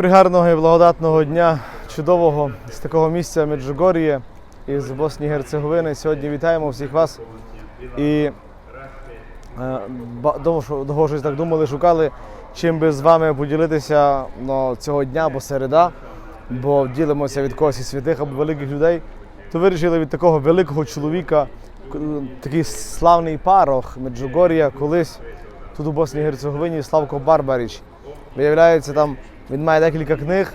Пригарного і благодатного дня, чудового з такого місця Меджугор'є із Боснії і Герцеговини. Сьогодні вітаємо всіх вас. І е, довго, що- довго щось так думали, шукали, чим би з вами поділитися ну, цього дня або середа, бо ділимося від когось із святих або великих людей. То вирішили від такого великого чоловіка, такий славний парох Меджугор'я, колись тут у Боснії і Герцеговині Славко Барбаріч. Виявляється, там він має декілька книг,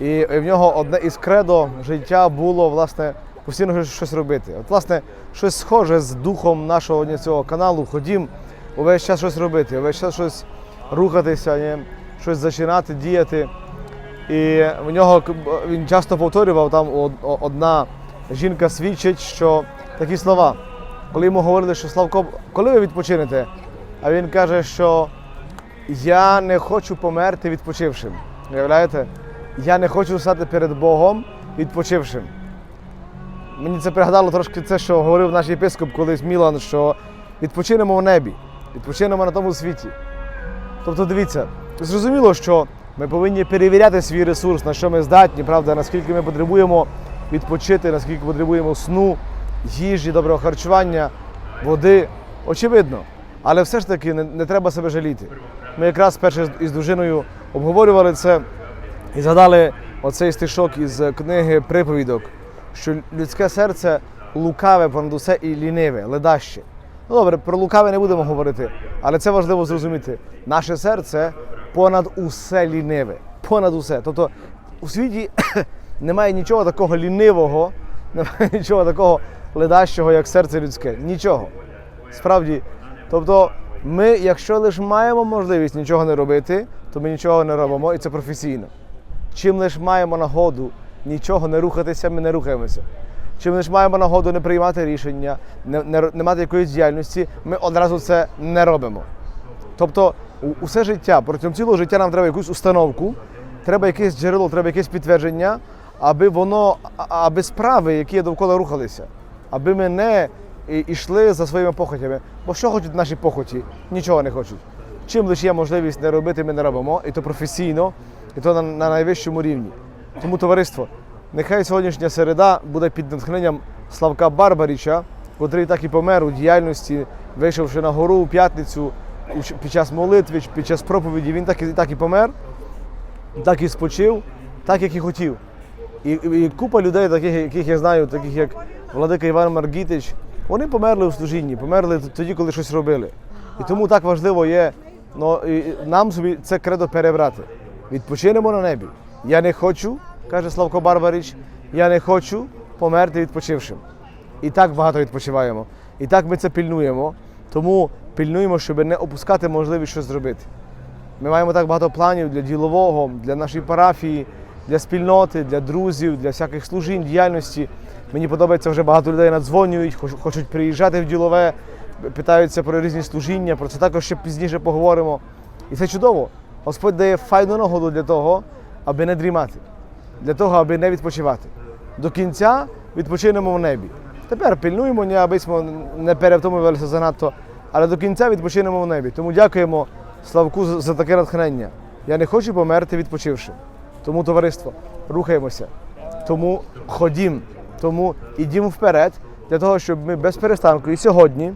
і в нього одне із кредо життя було власне постійно щось- робити. От, власне, щось схоже з духом нашого цього каналу. Ходім увесь час щось робити, увесь час щось рухатися, ні, щось зачинати, діяти. І в нього він часто повторював там одна жінка свідчить, що такі слова, коли йому говорили, що Славко, коли ви відпочинете? А він каже, що я не хочу померти відпочившим. Уявляєте? Я не хочу стати перед Богом відпочившим. Мені це пригадало трошки це, що говорив наш єпископ колись Мілан, що відпочинемо в небі, відпочинемо на тому світі. Тобто, дивіться, зрозуміло, що ми повинні перевіряти свій ресурс, на що ми здатні, правда, наскільки ми потребуємо відпочити, наскільки потребуємо сну, їжі, доброго харчування, води. Очевидно. Але все ж таки не, не треба себе жаліти. Ми якраз перше із дружиною обговорювали це і згадали оцей стишок із книги приповідок, що людське серце лукаве понад усе і ліниве, ледаще. Ну добре, про лукаве не будемо говорити, але це важливо зрозуміти. Наше серце понад усе ліниве, понад усе. Тобто у світі немає нічого такого лінивого, немає нічого такого ледащого, як серце людське. Нічого. Справді, тобто, ми, якщо лише маємо можливість нічого не робити, то ми нічого не робимо, і це професійно. Чим лише маємо нагоду нічого не рухатися, ми не рухаємося. Чим лише маємо нагоду не приймати рішення, не, не, не мати якоїсь діяльності, ми одразу це не робимо. Тобто, усе життя, протягом цілого життя нам треба якусь установку, треба якесь джерело, треба якесь підтвердження, аби воно, аби справи, які довкола рухалися, аби ми не і- йшли за своїми похотями. Бо що хочуть наші похоті? Нічого не хочуть. Чим лише є можливість не робити, ми не робимо, і то професійно, і то на, на найвищому рівні. Тому, товариство, нехай сьогоднішня середа буде під натхненням Славка Барбаріча, котрий так і помер у діяльності, вийшовши на гору у п'ятницю під час молитви, під час проповіді, він так і, так і помер, так і спочив, так як і хотів. І, і купа людей, таких, яких я знаю, таких як Владика Іван Маргітич, вони померли у служінні, померли тоді, коли щось робили. І тому так важливо є ну, і нам собі це кредо перебрати. Відпочинемо на небі. Я не хочу, каже Славко Барбаріч, я не хочу померти відпочившим. І так багато відпочиваємо. І так ми це пильнуємо. Тому пильнуємо, щоб не опускати можливість щось зробити. Ми маємо так багато планів для ділового, для нашої парафії, для спільноти, для друзів, для всяких служінь, діяльності. Мені подобається вже багато людей надзвонюють, хоч- хочуть приїжджати в ділове, питаються про різні служіння. Про це також ще пізніше поговоримо. І це чудово. Господь дає файну нагоду для того, аби не дрімати, для того, аби не відпочивати. До кінця відпочинемо в небі. Тепер пильнуємо, ні, аби не перевтомувалися занадто, але до кінця відпочинемо в небі. Тому дякуємо Славку за таке натхнення. Я не хочу померти відпочивши. Тому, товариство, рухаємося. Тому ходім, тому ідімо вперед, для того, щоб ми без перестанку і сьогодні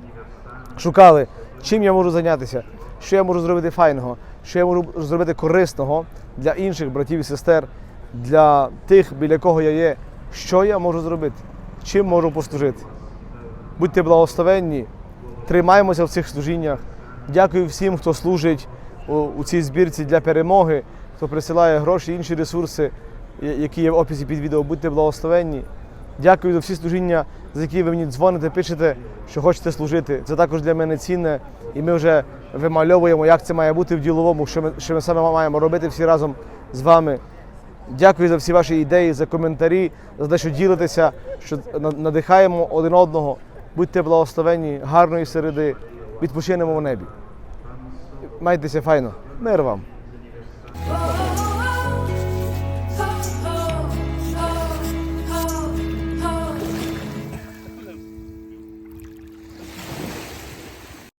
шукали, чим я можу зайнятися, що я можу зробити файного, що я можу зробити корисного для інших братів і сестер, для тих, біля кого я є, що я можу зробити, чим можу послужити. Будьте благословенні, тримаємося в цих служіннях. Дякую всім, хто служить у цій збірці для перемоги, хто присилає гроші, інші ресурси, які є в описі під відео. Будьте благословенні. Дякую за всі служіння, за які ви мені дзвоните, пишете, що хочете служити. Це також для мене цінне, і ми вже вимальовуємо, як це має бути в діловому, що ми, що ми саме маємо робити всі разом з вами. Дякую за всі ваші ідеї, за коментарі, за те, що ділитеся, що надихаємо один одного. Будьте благословенні, гарної середи, відпочинемо в небі. Майтеся файно. Мир вам!